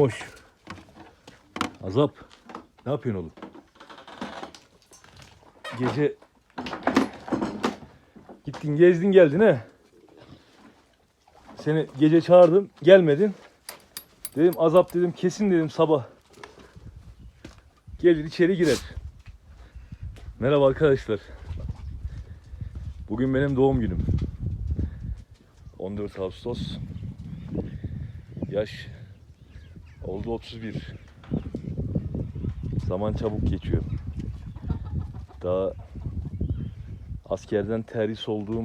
Moş. Azap. Ne yapıyorsun oğlum? Gece gittin gezdin geldin he. Seni gece çağırdım gelmedin. Dedim azap dedim kesin dedim sabah. Gelir içeri girer. Merhaba arkadaşlar. Bugün benim doğum günüm. 14 Ağustos. Yaş oldu 31. Zaman çabuk geçiyor. Daha askerden terhis olduğum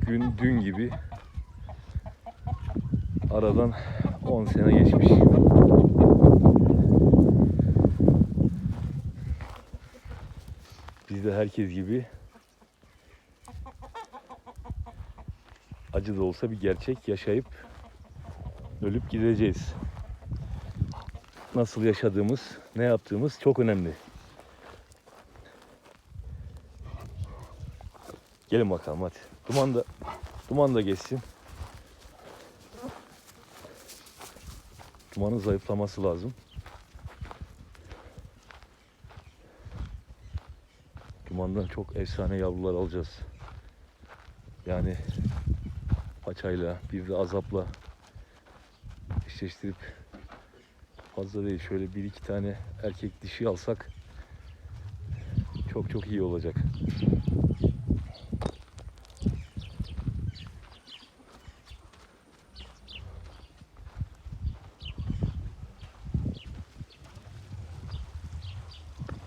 gün dün gibi aradan 10 sene geçmiş. Biz de herkes gibi acı da olsa bir gerçek yaşayıp ölüp gideceğiz. Nasıl yaşadığımız, ne yaptığımız çok önemli. Gelin bakalım hadi. Duman da, duman da geçsin. Dumanın zayıflaması lazım. Dumandan çok efsane yavrular alacağız. Yani paçayla bir de azapla eşleştirip fazla değil şöyle bir iki tane erkek dişi alsak çok çok iyi olacak.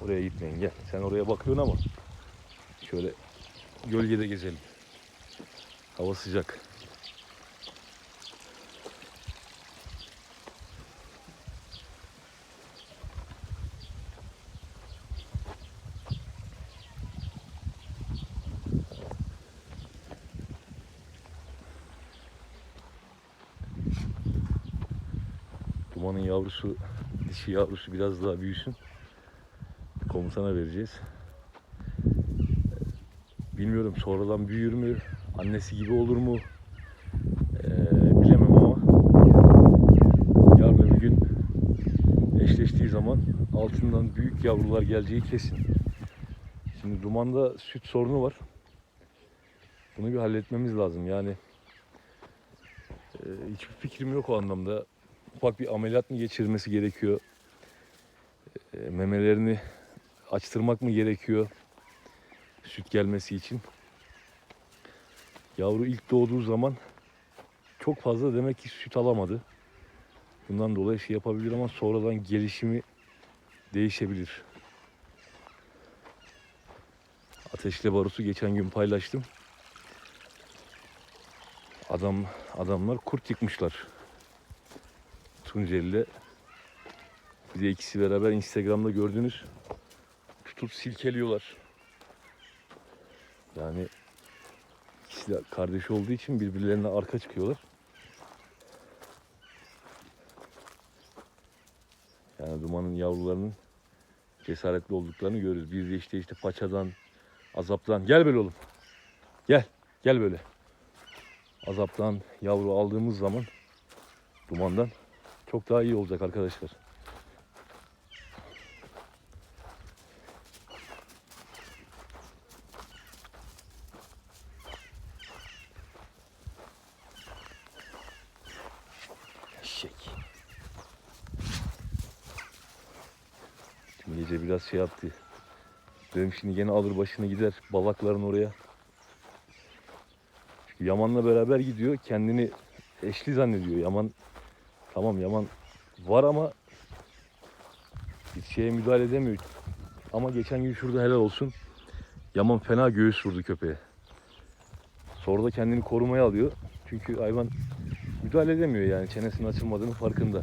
Oraya gitmeyin gel. Sen oraya bakıyorsun ama şöyle gölgede gezelim. Hava sıcak. Dumanın yavrusu, dişi yavrusu biraz daha büyüsün. Komutana vereceğiz. Bilmiyorum sonradan büyür mü, annesi gibi olur mu Ee, bilemem ama yarın öbür gün eşleştiği zaman altından büyük yavrular geleceği kesin. Şimdi dumanda süt sorunu var. Bunu bir halletmemiz lazım yani. e, hiçbir fikrim yok o anlamda. Ufak bir ameliyat mı geçirmesi gerekiyor? E, memelerini açtırmak mı gerekiyor? Süt gelmesi için. Yavru ilk doğduğu zaman çok fazla demek ki süt alamadı. Bundan dolayı şey yapabilir ama sonradan gelişimi değişebilir. Ateşle barusu geçen gün paylaştım. Adam adamlar kurt yıkmışlar. Tunceli'de. Bir de ikisi beraber Instagram'da gördünüz. Tutup silkeliyorlar. Yani ikisi de kardeş olduğu için birbirlerine arka çıkıyorlar. Yani dumanın yavrularının cesaretli olduklarını görürüz. Bir de işte işte paçadan, azaptan. Gel böyle oğlum. Gel. Gel böyle. Azaptan yavru aldığımız zaman dumandan çok daha iyi olacak arkadaşlar. Eşek. Dün gece biraz şey yaptı. Dedim şimdi gene alır başını gider balakların oraya. Çünkü Yaman'la beraber gidiyor. Kendini eşli zannediyor. Yaman tamam Yaman var ama hiç şeye müdahale edemiyor. Ama geçen gün şurada helal olsun. Yaman fena göğüs vurdu köpeğe. Sonra da kendini korumaya alıyor. Çünkü hayvan müdahale edemiyor yani çenesinin açılmadığının farkında.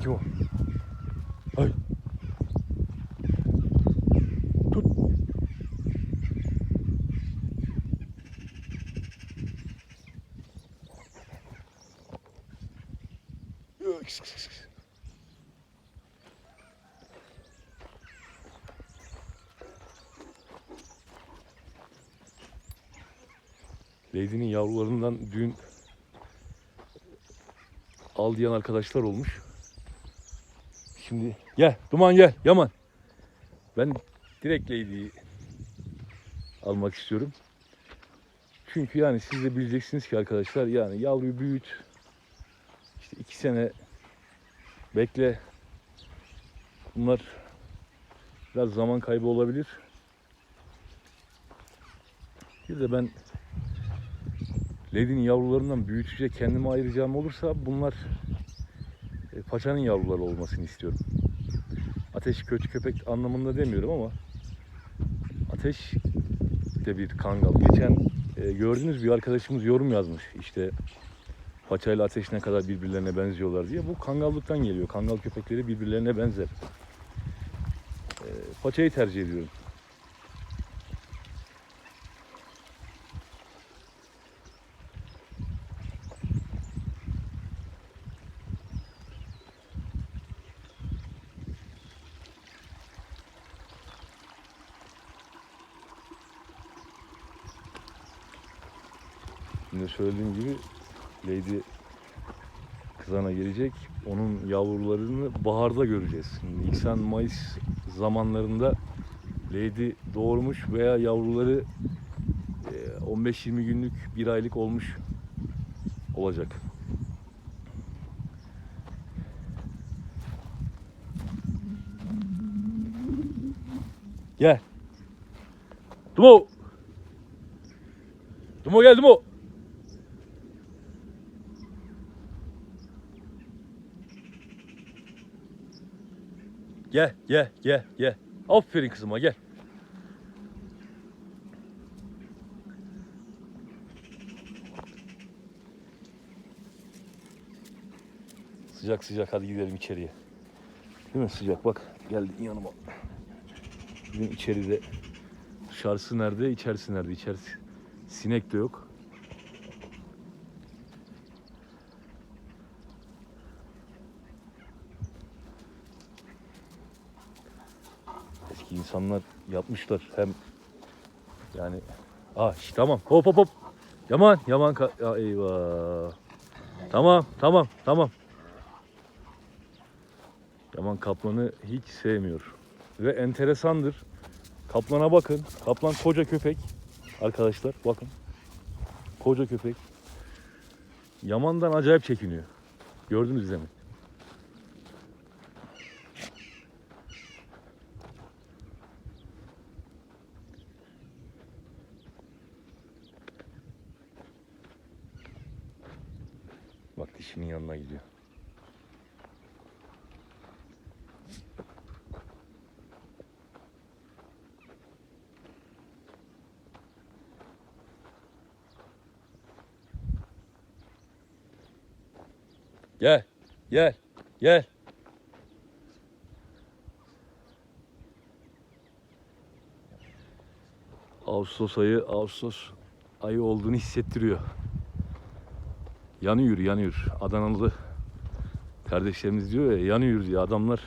Kim o? Ay. Tut. Leydinin yavrularından dün al diyen arkadaşlar olmuş. Şimdi gel Duman gel Yaman. Ben direkt Lady'yi almak istiyorum. Çünkü yani siz de bileceksiniz ki arkadaşlar yani yavruyu büyüt. İşte iki sene bekle. Bunlar biraz zaman kaybı olabilir. Bir de ben Lady'nin yavrularından büyütecek kendime ayıracağım olursa bunlar paçanın yavruları olmasını istiyorum. Ateş kötü köpek anlamında demiyorum ama ateş de bir kangal. Geçen e, gördünüz bir arkadaşımız yorum yazmış. İşte paçayla ateş ne kadar birbirlerine benziyorlar diye. Bu kangallıktan geliyor. Kangal köpekleri birbirlerine benzer. E, paçayı tercih ediyorum. Şimdi söylediğim gibi Lady kızana gelecek. Onun yavrularını baharda göreceğiz. Şimdi Nisan Mayıs zamanlarında Lady doğurmuş veya yavruları e, 15-20 günlük bir aylık olmuş olacak. Gel. Dumo. Dumo gel Dumo. Gel, gel, gel, gel. Aferin kızıma gel. Sıcak sıcak hadi gidelim içeriye. Değil mi sıcak bak geldin yanıma. Bizim içeride dışarısı nerede içerisi nerede içerisi sinek de yok. Eski insanlar yapmışlar. Hem yani ah şş, tamam. Hop hop hop. Yaman Yaman ya eyvah. Tamam tamam tamam. Yaman kaplanı hiç sevmiyor. Ve enteresandır. Kaplana bakın. Kaplan koca köpek. Arkadaşlar bakın. Koca köpek. Yaman'dan acayip çekiniyor. Gördünüz değil mi? Bak dişinin yanına gidiyor. Gel. Gel. Gel. Ağustos ayı Ağustos ayı olduğunu hissettiriyor. Yanıyor, yanıyor. Adanalı kardeşlerimiz diyor ya yanıyor diye adamlar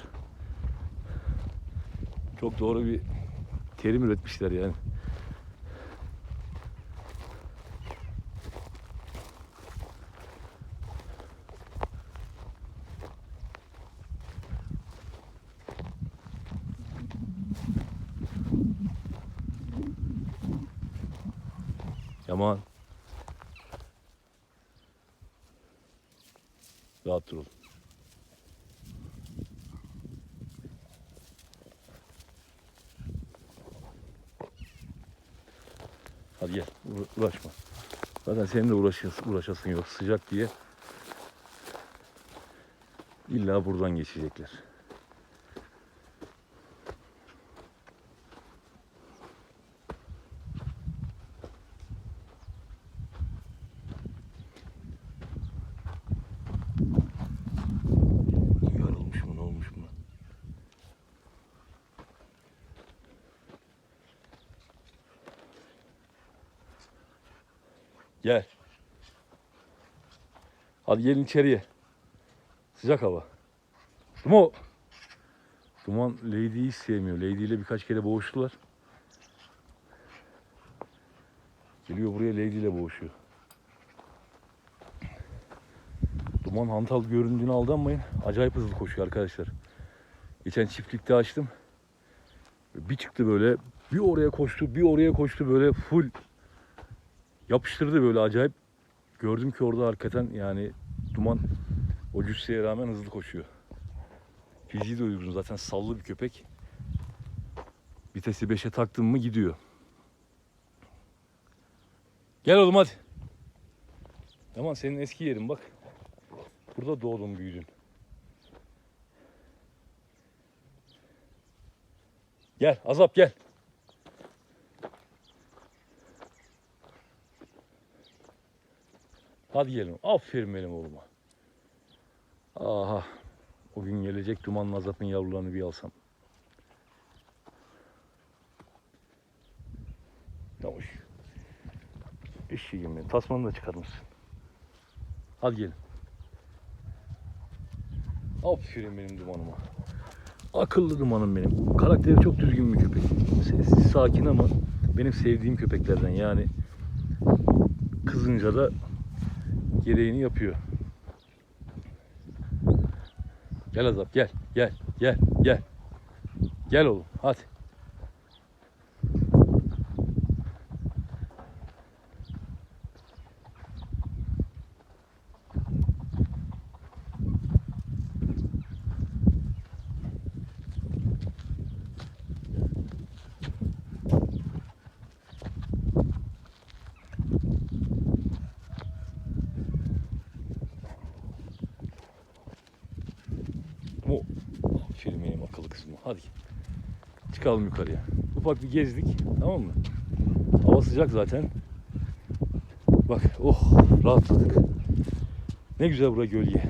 çok doğru bir terim üretmişler yani. Yaman. Rahat dur oğlum. Hadi gel uğra- uğraşma. Zaten senin de uğraşasın, uğraşasın yok sıcak diye. İlla buradan geçecekler. Yorulmuş mu ne olmuş mu? Gel. Hadi gelin içeriye. Sıcak hava. Duman. Duman Lady'yi sevmiyor. Lady ile birkaç kere boğuştular. Geliyor buraya Lady ile boğuşuyor. Duman hantal göründüğüne aldanmayın. Acayip hızlı koşuyor arkadaşlar. Geçen çiftlikte açtım. Bir çıktı böyle. Bir oraya koştu, bir oraya koştu böyle full yapıştırdı böyle acayip. Gördüm ki orada hakikaten yani duman o cüsseye rağmen hızlı koşuyor. Fiziği de uygun zaten sallı bir köpek. Vitesi 5'e taktın mı gidiyor. Gel oğlum hadi. Tamam senin eski yerin bak. Burada doğdun büyüdün. Gel Azap gel. Hadi gelin. Aferin benim oğluma. Aha. O gün gelecek dumanlı azapın yavrularını bir alsam. Yavaş. Eşeğim benim. Tasmanı da çıkarmışsın. Hadi gelin. Aferin benim dumanıma. Akıllı dumanım benim. Karakteri çok düzgün bir köpek. Sessiz, sakin ama benim sevdiğim köpeklerden. Yani kızınca da gereğini yapıyor. Gel Azap gel. Gel. Gel. Gel. Gel oğlum hadi. O aferin benim akıllı kızım. Hadi çıkalım yukarıya. Ufak bir gezdik tamam mı? Hava sıcak zaten. Bak oh rahatladık. Ne güzel bura gölge.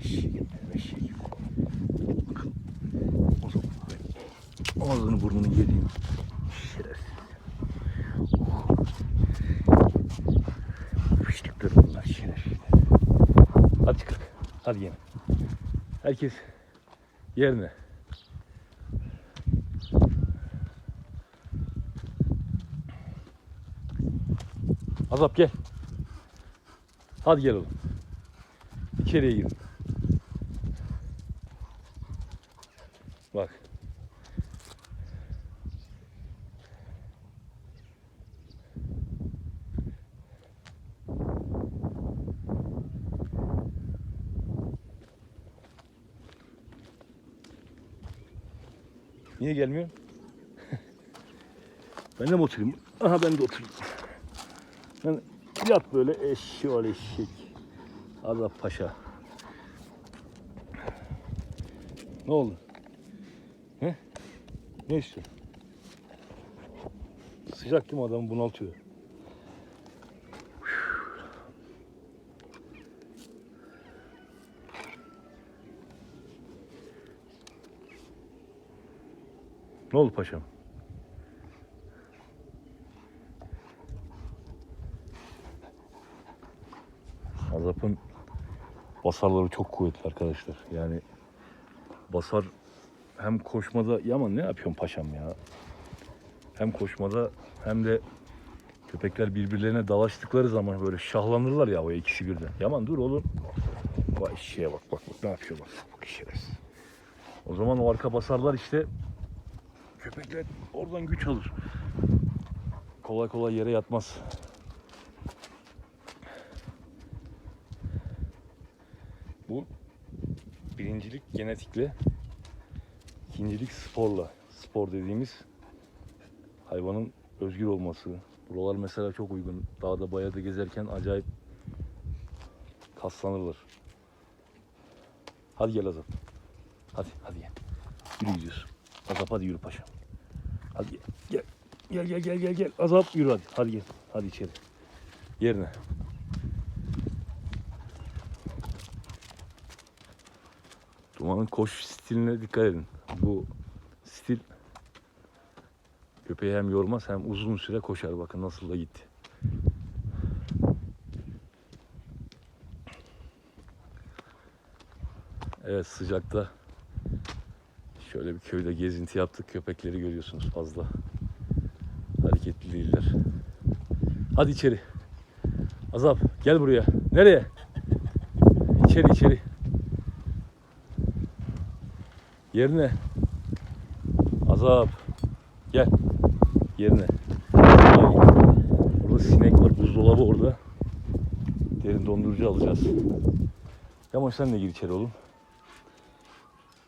Eşeğim, eşeğim. O zaman ben ağzını burnunu yediğim şerefsiz. Oh. Fıştıklar bunlar şerefsiz. Hadi çıkak. Hadi gene. Herkes yerine. Azap gel. Hadi gel oğlum. İçeriye girin. Bak. Niye gelmiyor? ben de mi oturayım? Aha ben de oturayım. Sen yat böyle eşşoğlu eşek. Azap paşa. Ne oldu? He? Ne istiyorsun? Sıcak değil mi adamı bunaltıyor. Ne oldu paşam? Azap'ın basarları çok kuvvetli arkadaşlar. Yani basar hem koşmada Yaman ne yapıyorsun paşam ya? Hem koşmada hem de köpekler birbirlerine dalaştıkları zaman böyle şahlanırlar ya o ikisi birden. Yaman dur oğlum. Vay şeye bak bak bak ne yapıyor bak. Bak. O zaman o arka basarlar işte köpekler oradan güç alır. Kolay kolay yere yatmaz. Bu birincilik genetikle, ikincilik sporla. Spor dediğimiz hayvanın özgür olması. Buralar mesela çok uygun. Dağda bayada gezerken acayip kaslanırlar. Hadi gel Azap. Hadi hadi gel. Yürü gidiyoruz. Azap hadi yürü paşam. Hadi gel. Gel. Gel gel gel gel. Azap yürü hadi. Hadi gel. Hadi içeri. Yerine. Dumanın koş stiline dikkat edin. Bu stil Köpeği hem yormaz hem uzun süre koşar. Bakın nasıl da gitti. Evet sıcakta şöyle bir köyde gezinti yaptık. Köpekleri görüyorsunuz fazla. Hareketli değiller. Hadi içeri. Azap gel buraya. Nereye? İçeri içeri. Yerine. Azap. Gel. Yerine. Burada sinek var. Buzdolabı orada. Derin dondurucu alacağız. Yamaç sen de gir içeri oğlum.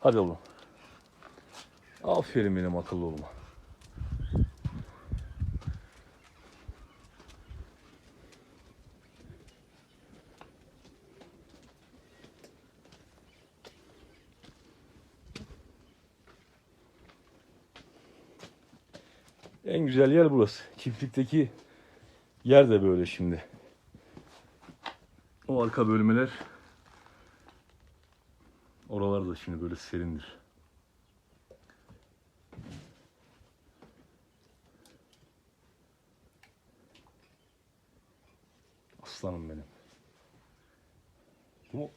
Hadi oğlum. Aferin benim akıllı oğluma. En güzel yer burası. Çiftlikteki yer de böyle şimdi. O arka bölmeler oralar da şimdi böyle serindir. Aslanım benim. Bu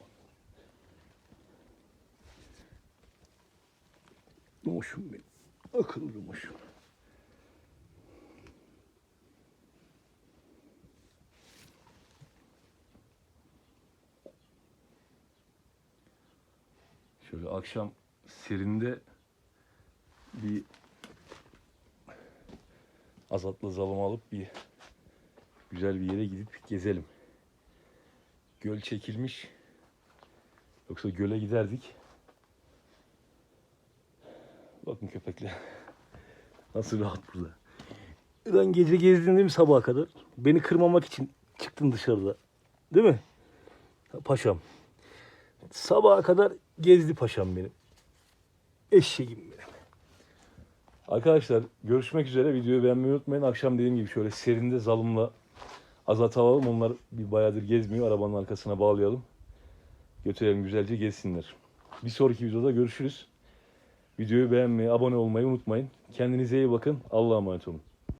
Dumuşum benim. Akıllı dumuşum. Şöyle akşam serinde bir azatlı zalım alıp bir güzel bir yere gidip gezelim. Göl çekilmiş. Yoksa göle giderdik. Bakın köpekler. Nasıl rahat burada. Ben gece gezdim değil mi sabaha kadar? Beni kırmamak için çıktın dışarıda. Değil mi? Paşam. Sabaha kadar gezdi paşam benim. Eşeğim benim. Arkadaşlar görüşmek üzere. Videoyu beğenmeyi unutmayın. Akşam dediğim gibi şöyle serinde zalımla azat alalım. Onlar bir bayağıdır gezmiyor. Arabanın arkasına bağlayalım. Götürelim güzelce gezsinler. Bir sonraki videoda görüşürüz. Videoyu beğenmeyi, abone olmayı unutmayın. Kendinize iyi bakın. Allah'a emanet olun.